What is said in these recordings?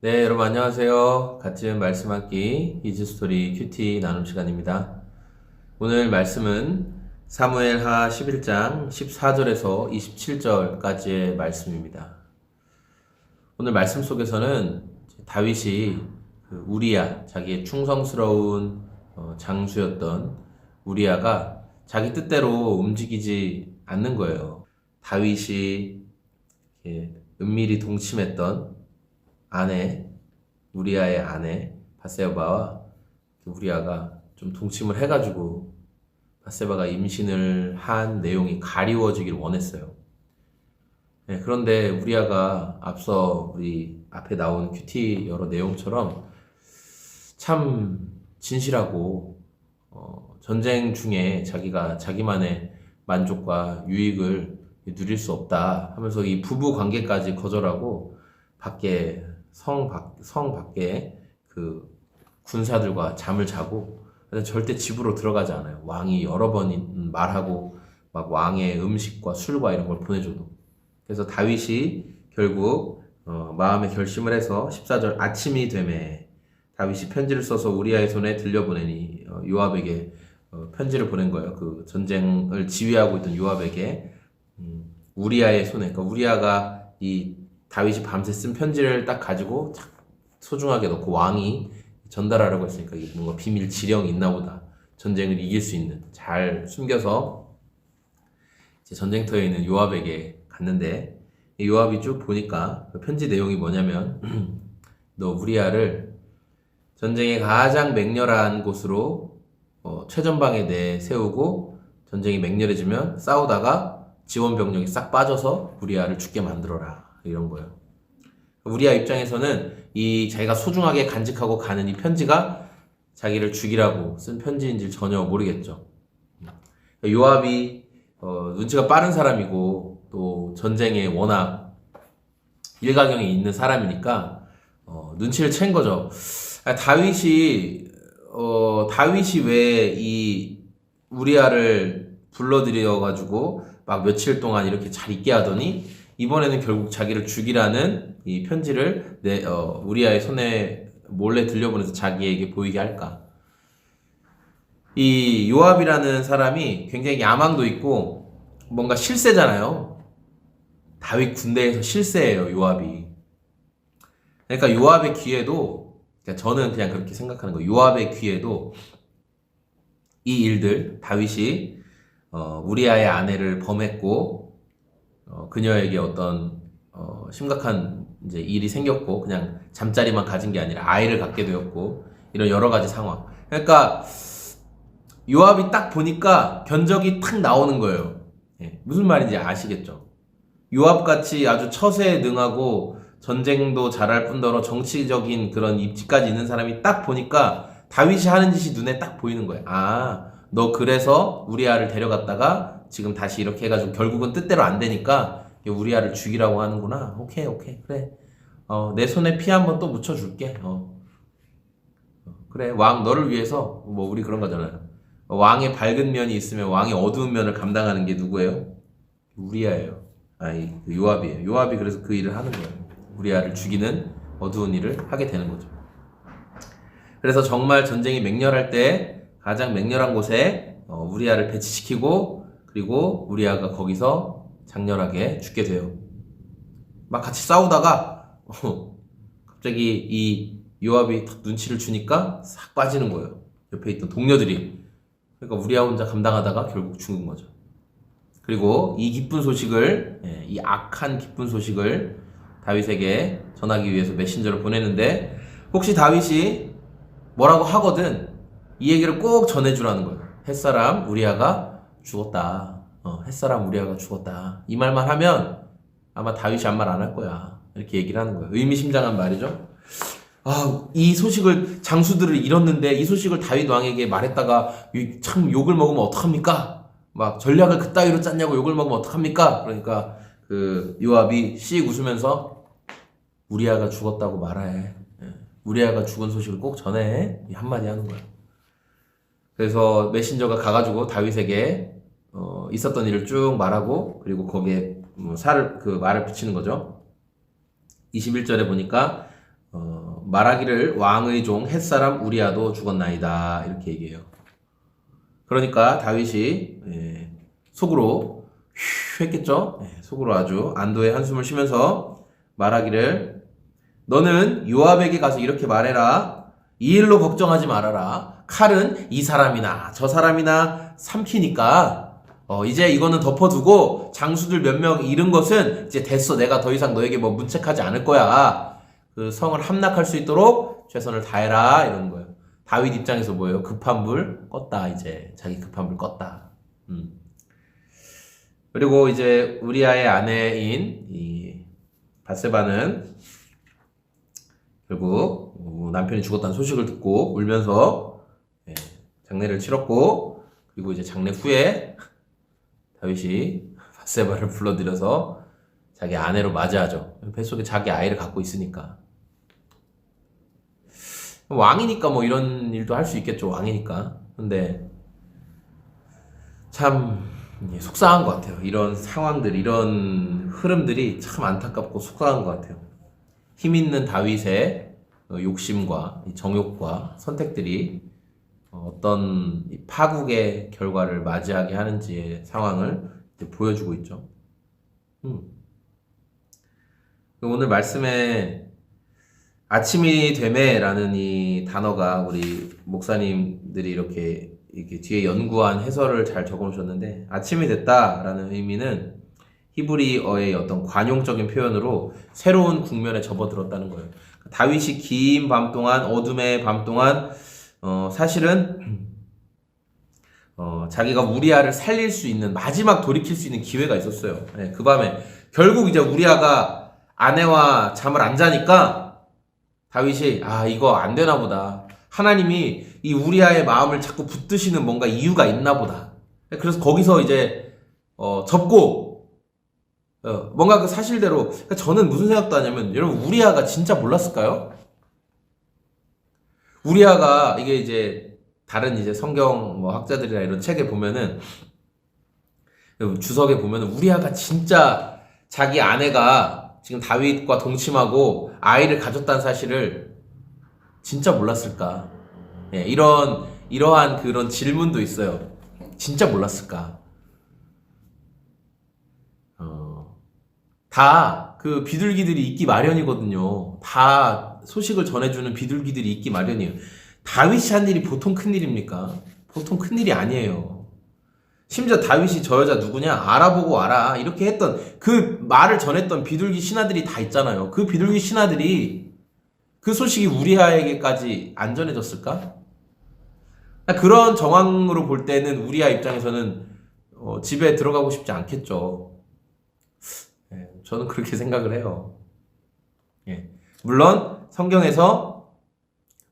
네, 여러분 안녕하세요. 같은 말씀하기 이즈스토리 큐티 나눔 시간입니다. 오늘 말씀은 사무엘하 11장 14절에서 27절까지의 말씀입니다. 오늘 말씀 속에서는 다윗이 그 우리야, 자기의 충성스러운 어, 장수였던 우리야가 자기 뜻대로 움직이지 않는 거예요. 다윗이 은밀히 동침했던 아내 우리아의 아내 바세바와 우리아가 좀 동침을 해가지고 바세바가 임신을 한 내용이 가리워지길 원했어요. 네, 그런데 우리아가 앞서 우리 앞에 나온 큐티 여러 내용처럼 참 진실하고 어, 전쟁 중에 자기가 자기만의 만족과 유익을 누릴 수 없다 하면서 이 부부 관계까지 거절하고 밖에 성 밖, 성 밖에 그 군사들과 잠을 자고 절대 집으로 들어가지 않아요. 왕이 여러 번 말하고 막 왕의 음식과 술과 이런 걸 보내줘도 그래서 다윗이 결국 어, 마음의 결심을 해서 14절 아침이 되매 다윗이 편지를 써서 우리아의 손에 들려보내니 어, 요압에게 어, 편지를 보낸 거예요. 그 전쟁을 지휘하고 있던 요압에게 음, 우리아의 손에 그러니까 우리아가 이 다윗이 밤새 쓴 편지를 딱 가지고 착 소중하게 넣고 왕이 전달하라고 했으니까 뭔가 비밀 지령이 있나 보다. 전쟁을 이길 수 있는 잘 숨겨서 이제 전쟁터에 있는 요압에게 갔는데 이 요압이 쭉 보니까 그 편지 내용이 뭐냐면 너 우리아를 전쟁의 가장 맹렬한 곳으로 어, 최전방에 내 세우고 전쟁이 맹렬해지면 싸우다가 지원 병력이 싹 빠져서 우리아를 죽게 만들어라. 이런 거예요. 우리아 입장에서는 이 자기가 소중하게 간직하고 가는 이 편지가 자기를 죽이라고 쓴 편지인지 전혀 모르겠죠. 요압이 어, 눈치가 빠른 사람이고 또 전쟁에 워낙 일가경이 있는 사람이니까 어, 눈치를 챈 거죠. 아, 다윗이 어, 다윗이 왜 이 우리아를 불러들여 가지고 막 며칠 동안 이렇게 잘 있게 하더니 이번에는 결국 자기를 죽이라는 이 편지를 내, 어, 우리아의 손에 몰래 들려보내서 자기에게 보이게 할까? 이 요압이라는 사람이 굉장히 야망도 있고 뭔가 실세잖아요. 다윗 군대에서 실세예요, 요압이. 그러니까 요압의 귀에도 그러니까 저는 그냥 그렇게 생각하는 거예요. 요압의 귀에도 이 일들 다윗이 어, 우리아의 아내를 범했고 어, 그녀에게 어떤 어, 심각한 이제 일이 생겼고 그냥 잠자리만 가진 게 아니라 아이를 갖게 되었고 이런 여러 가지 상황. 그러니까 요압이 딱 보니까 견적이 탁 나오는 거예요. 예, 무슨 말인지 아시겠죠? 요압 같이 아주 처세에 능하고 전쟁도 잘할 뿐더러 정치적인 그런 입지까지 있는 사람이 딱 보니까 다윗이 하는 짓이 눈에 딱 보이는 거예요. 아, 너 그래서 우리 아를 데려갔다가 지금 다시 이렇게 해가지고 결국은 뜻대로 안 되니까 우리아를 죽이라고 하는구나. 오케이, 오케이, 그래. 어, 내 손에 피 한번 또 묻혀줄게. 어. 어, 그래, 왕 너를 위해서 뭐 우리 그런 거잖아요. 왕의 밝은 면이 있으면 왕의 어두운 면을 감당하는 게 누구예요? 우리아예요. 아니, 그 요압이에요. 요압이 그래서 그 일을 하는 거예요. 우리아를 죽이는 어두운 일을 하게 되는 거죠. 그래서 정말 전쟁이 맹렬할 때 가장 맹렬한 곳에 어, 우리아를 배치시키고 그리고 우리아가 거기서 장렬하게 죽게 돼요. 막 같이 싸우다가 어, 갑자기 이 요압이 탁 눈치를 주니까 싹 빠지는 거예요. 옆에 있던 동료들이. 그러니까 우리아 혼자 감당하다가 결국 죽은 거죠. 그리고 이 기쁜 소식을 예, 이 악한 기쁜 소식을 다윗에게 전하기 위해서 메신저를 보내는데 혹시 다윗이 뭐라고 하거든 이 얘기를 꼭 전해주라는 거예요. 햇사람 우리아가 죽었다. 어, 햇사람 우리아가 죽었다. 이 말만 하면 아마 다윗이 아무 말 안 할 거야. 이렇게 얘기를 하는 거예요. 의미심장한 말이죠. 아, 이 소식을 장수들을 잃었는데 이 소식을 다윗 왕에게 말했다가 이- 참 욕을 먹으면 어떡합니까? 막 전략을 그따위로 짰냐고 욕을 먹으면 어떡합니까? 그러니까 그 요압이 씩 웃으면서 우리아가 죽었다고 말해. 예. 우리아가 죽은 소식을 꼭 전해. 이 한마디 하는 거야. 그래서 메신저가 가가지고 다윗에게 어, 있었던 일을 쭉 말하고 그리고 거기에 뭐 살을 그 말을 붙이는 거죠. 21절에 보니까 어, 말하기를 왕의 종 햇사람 우리아도 죽었나이다 이렇게 얘기해요. 그러니까 다윗이 예, 속으로 휴 했겠죠. 예, 속으로 아주 안도의 한숨을 쉬면서 말하기를 너는 요압에게 가서 이렇게 말해라. 이 일로 걱정하지 말아라. 칼은 이 사람이나 저 사람이나 삼키니까 어, 이제 이거는 덮어두고 장수들 몇 명 잃은 것은 이제 됐어. 내가 더 이상 너에게 뭐 문책하지 않을 거야. 그 성을 함락할 수 있도록 최선을 다해라. 이러는 거예요. 다윗 입장에서 뭐예요? 급한 불 껐다. 이제 자기 급한 불 껐다. 음. 그리고 이제 우리아의 아내인 이 바세바는 결국 어, 남편이 죽었다는 소식을 듣고 울면서 예, 장례를 치렀고 그리고 이제 장례 후에 다윗이 바세바를 불러들여서 자기 아내로 맞이하죠. 뱃속에 자기 아이를 갖고 있으니까. 왕이니까 뭐 이런 일도 할 수 있겠죠. 왕이니까. 근데 참 예, 속상한 것 같아요. 이런 상황들, 이런 흐름들이 참 안타깝고 속상한 것 같아요. 힘 있는 다윗의 어, 욕심과 이 정욕과 선택들이 어, 어떤 이 파국의 결과를 맞이하게 하는지의 상황을 보여주고 있죠. 음. 오늘 말씀에 아침이 되매라는 이 단어가 우리 목사님들이 이렇게 이렇게 뒤에 연구한 해설을 잘 적어놓으셨는데 아침이 됐다라는 의미는 히브리어의 어떤 관용적인 표현으로 새로운 국면에 접어들었다는 거예요. 다윗이 긴 밤 동안 어둠의 밤 동안 어, 사실은 어, 자기가 우리아를 살릴 수 있는 마지막 돌이킬 수 있는 기회가 있었어요. 네, 그 밤에 결국 이제 우리아가 아내와 잠을 안 자니까 다윗이 아 이거 안 되나 보다. 하나님이 이 우리아의 마음을 자꾸 붙드시는 뭔가 이유가 있나 보다. 그래서 거기서 이제 어, 접고 어, 뭔가 그 사실대로 그러니까 저는 무슨 생각도 하냐면 여러분 우리아가 진짜 몰랐을까요? 우리아가 이게 이제 다른 이제 성경 뭐 학자들이나 이런 책에 보면은 주석에 보면은 우리아가 진짜 자기 아내가 지금 다윗과 동침하고 아이를 가졌다는 사실을 진짜 몰랐을까? 예, 이런 이러한 그런 질문도 있어요. 진짜 몰랐을까? 어, 다 그 비둘기들이 있기 마련이거든요. 다 소식을 전해주는 비둘기들이 있기 마련이에요. 다윗이 한 일이 보통 큰 일입니까? 보통 큰 일이 아니에요. 심지어 다윗이 저 여자 누구냐 알아보고 알아 이렇게 했던 그 말을 전했던 비둘기 신하들이 다 있잖아요. 그 비둘기 신하들이 그 소식이 우리아에게까지 안 전해졌을까? 그런 정황으로 볼 때는 우리아 입장에서는 어, 집에 들어가고 싶지 않겠죠. 예, 저는 그렇게 생각을 해요. 예. 물론 성경에서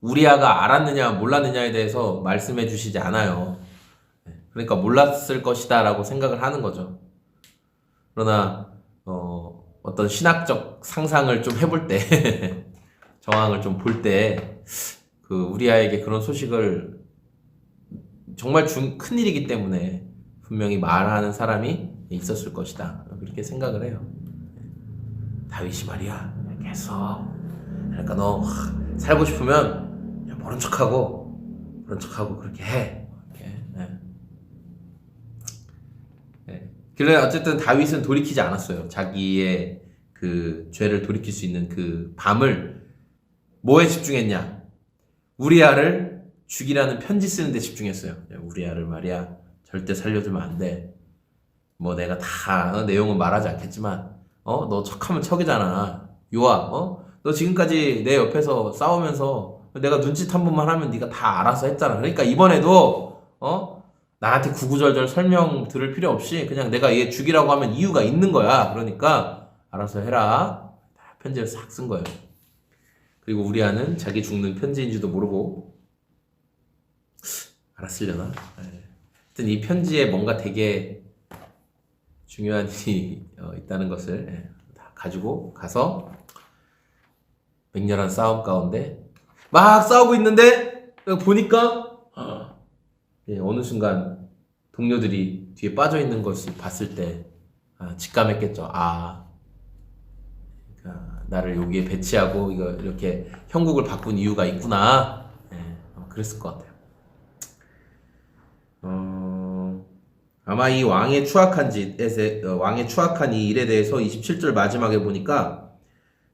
우리아가 알았느냐 몰랐느냐에 대해서 말씀해 주시지 않아요. 예, 그러니까 몰랐을 것이다라고 생각을 하는 거죠. 그러나 어, 어떤 신학적 상상을 좀 해볼 때 정황을 좀 볼 때 그 우리아에게 그런 소식을 정말 중, 큰 일이기 때문에 분명히 말하는 사람이 있었을 것이다. 그렇게 생각을 해요. 다윗이 말이야. 계속. 그러니까 너 하, 살고 싶으면 모른 척하고 모른 척하고 그렇게 해. 이렇게. 네. 네. 그래 어쨌든 다윗은 돌이키지 않았어요. 자기의 그 죄를 돌이킬 수 있는 그 밤을 뭐에 집중했냐? 우리아를 죽이라는 편지 쓰는 데 집중했어요. 우리아를 말이야 절대 살려주면 안 돼. 뭐 내가 다 어, 내용은 말하지 않겠지만 어 너 척하면 척이잖아. 요압 어? 너 지금까지 내 옆에서 싸우면서 내가 눈짓 한 번만 하면 네가 다 알아서 했잖아. 그러니까 이번에도 어 나한테 구구절절 설명 들을 필요 없이 그냥 내가 얘 죽이라고 하면 이유가 있는 거야. 그러니까 알아서 해라. 편지를 싹 쓴 거예요. 그리고 우리 아는 자기 죽는 편지인지도 모르고 알았으려나? 네. 하여튼 이 편지에 뭔가 되게 중요한 일이 어, 있다는 것을 예, 다 가지고 가서 맹렬한 싸움 가운데 막 싸우고 있는데 보니까 예, 어느 순간 동료들이 뒤에 빠져 있는 것을 봤을 때 아, 직감했겠죠. 아 그러니까 나를 여기에 배치하고 이거 이렇게 형국을 바꾼 이유가 있구나. 예, 아마 그랬을 것 같아요. 어, 아마 이 왕의 추악한 짓에 어, 왕의 추악한 이 일에 대해서 27절 마지막에 보니까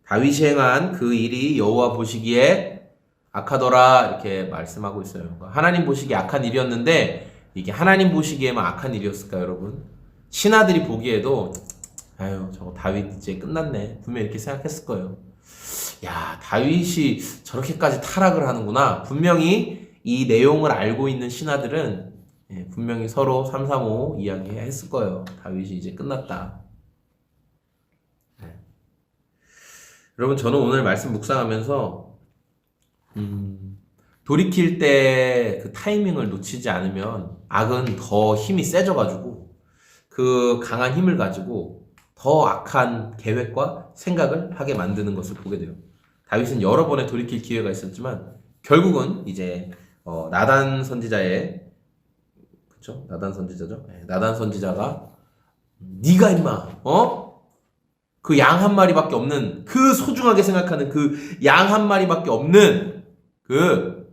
다윗이 행한 그 일이 여호와 보시기에 악하더라 이렇게 말씀하고 있어요. 그러니까 하나님 보시기에 악한 일이었는데 이게 하나님 보시기에만 악한 일이었을까요, 여러분? 신하들이 보기에도 아유 저거 다윗 이제 끝났네 분명 히 이렇게 생각했을 거예요. 야 다윗이 저렇게까지 타락을 하는구나. 분명히 이 내용을 알고 있는 신하들은 예, 분명히 서로 335 이야기했을 거예요. 다윗이 이제 끝났다. 네. 여러분 저는 오늘 말씀 묵상하면서 음, 돌이킬 때 그 타이밍을 놓치지 않으면 악은 더 힘이 세져가지고 그 강한 힘을 가지고 더 악한 계획과 생각을 하게 만드는 것을 보게 돼요. 다윗은 여러 번의 돌이킬 기회가 있었지만 결국은 이제 어, 나단 선지자의 그쵸? 나단 선지자죠. 네, 나단 선지자가 네가 임마 어? 그 양 한 마리밖에 없는 그 소중하게 생각하는 그 양 한 마리밖에 없는 그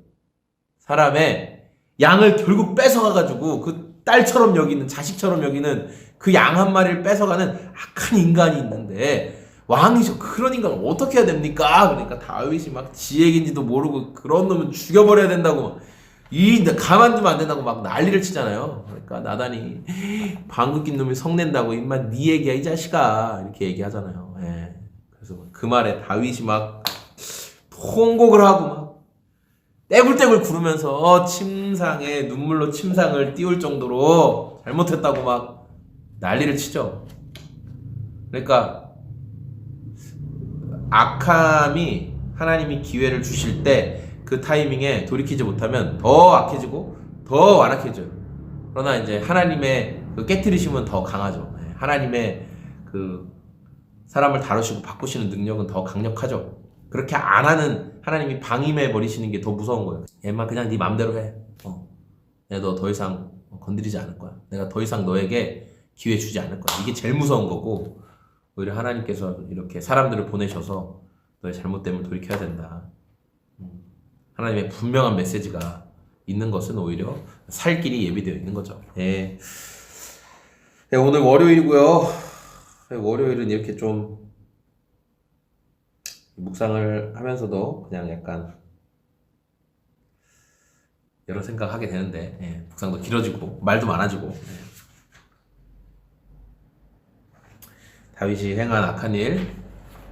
사람의 양을 결국 뺏어가가지고 그 딸처럼 여기는 자식처럼 여기는 그 양 한 마리를 뺏어가는 악한 인간이 있는데 왕이죠. 그런 인간을 어떻게 해야 됩니까? 그러니까 다윗이 막 지 얘기인지도 모르고 그런 놈은 죽여버려야 된다고 이 가만두면 안 된다고 막 난리를 치잖아요. 그러니까 나단이 방귀 낀 놈이 성낸다고 임마 네 얘기야 이 자식아 이렇게 얘기하잖아요. 예. 그래서 그 말에 다윗이 막 통곡을 하고 막 떼굴떼굴 구르면서 어, 침상에 눈물로 침상을 띄울 정도로 잘못했다고 막 난리를 치죠. 그러니까 악함이 하나님이 기회를 주실 때 그 타이밍에 돌이키지 못하면 더 악해지고 더 완악해져요. 그러나 이제 하나님의 그 깨뜨리심은 더 강하죠. 네, 하나님의 그 사람을 다루시고 바꾸시는 능력은 더 강력하죠. 그렇게 안 하는 하나님이 방임해 버리시는 게 더 무서운 거예요. 얘만 그냥 네 맘대로 해. 어. 내가 너 더 이상 건드리지 않을 거야. 내가 더 이상 너에게 기회 주지 않을 거야. 이게 제일 무서운 거고 오히려 하나님께서 이렇게 사람들을 보내셔서 너의 잘못됨을 돌이켜야 된다. 음. 하나님의 분명한 메시지가 있는 것은 오히려 살 길이 예비되어 있는 거죠. 예. 네, 오늘 월요일이고요. 네, 월요일은 이렇게 좀 묵상을 하면서도 그냥 약간 여러 생각하게 되는데 예, 묵상도 길어지고 말도 많아지고 예. 다윗이 행한 악한 일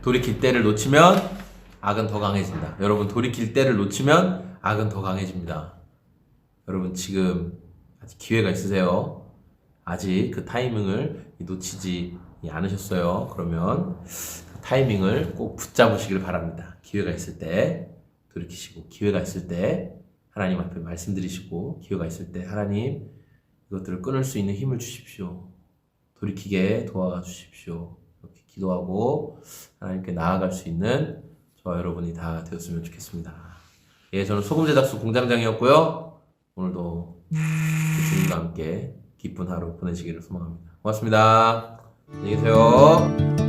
돌이킬 때를 놓치면 악은 더 강해진다. 여러분 돌이킬 때를 놓치면 악은 더 강해집니다. 여러분 지금 아직 기회가 있으세요. 아직 그 타이밍을 놓치지 않으셨어요. 그러면 그 타이밍을 꼭 붙잡으시길 바랍니다. 기회가 있을 때 돌이키시고 기회가 있을 때 하나님 앞에 말씀드리시고 기회가 있을 때 하나님 이것들을 끊을 수 있는 힘을 주십시오. 돌이키게 도와주십시오. 이렇게 기도하고 하나님께 나아갈 수 있는 저와 여러분이 다 되었으면 좋겠습니다. 예, 저는 소금 제작소 공장장이었고요. 오늘도 주님과 함께 기쁜 하루 보내시기를 소망합니다. 고맙습니다. 안녕히 계세요.